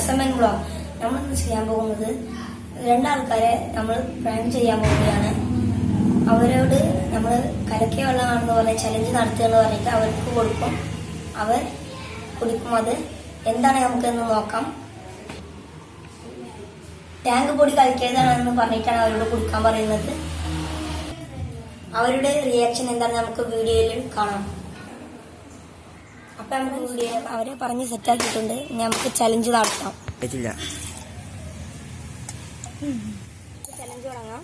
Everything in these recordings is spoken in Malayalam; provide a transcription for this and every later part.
എസ് ബ്ലോഗ് നമ്മൾ ചെയ്യാൻ പോകുന്നത് രണ്ടാൾക്കാരെ നമ്മൾ പ്രാങ്ക് ചെയ്യാൻ പോവുകയാണ്. അവരോട് നമ്മൾ കലക്കിയ വെള്ളമാണെന്ന് പറഞ്ഞ് ചലഞ്ച് നടത്തുകയെന്ന് പറഞ്ഞിട്ട് അവർക്ക് കൊടുക്കും. അവർ കുടിക്കും അത്. എന്താണ് നമുക്കെന്ന് നോക്കാം. ടാങ്ക് പൊടി കളിക്കേതാണെന്ന് പറഞ്ഞിട്ടാണ് അവരോട് കുടിക്കാൻ പറയുന്നത്. അവരുടെ റിയാക്ഷൻ എന്താണെന്ന് നമുക്ക് വീഡിയോയിൽ കാണാം. അപ്പൊ അവരെ പറഞ്ഞ് സെറ്റാക്കിയിട്ടുണ്ട് നമുക്ക് ചലഞ്ച് നടത്താം. പറ്റില്ല. ചലഞ്ച് തുടങ്ങാം.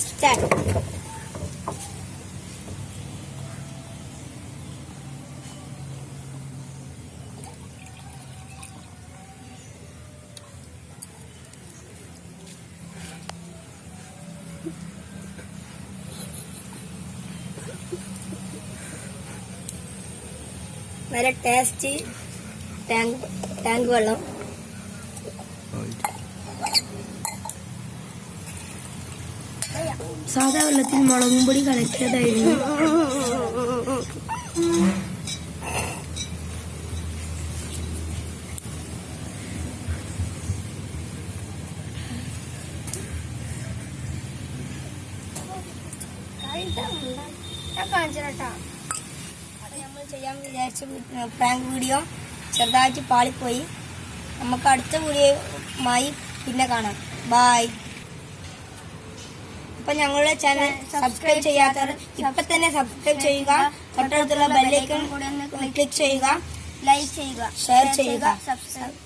സ്റ്റാർട്ട് നല്ല ടേസ്റ്റ് ടാങ്ക് ടാങ്ക് വെള്ളം. സാധാ വെള്ളത്തിൽ മുളകും പൊടി കലക്കിയതായിരുന്നു. നമ്മൾ ചെയ്യാൻ വിചാരിച്ച പ്രാങ്ക് വീഡിയോ ചെറുതായിട്ട് പാളിപ്പോയി. നമുക്ക് അടുത്ത വീഡിയോയുമായി പിന്നെ കാണാം. ബായ് അപ്പൊ ഞങ്ങളുടെ ചാനൽ സബ്സ്ക്രൈബ് ചെയ്യാത്തവർ ഇപ്പൊ തന്നെ സബ്സ്ക്രൈബ് ചെയ്യുക. തൊട്ടടുത്തുള്ള ബെല്ലൈക്കൺ ക്ലിക്ക് ചെയ്യുക. ലൈക്ക് ചെയ്യുക. ഷെയർ ചെയ്യുക. സബ്സ്ക്രൈബ്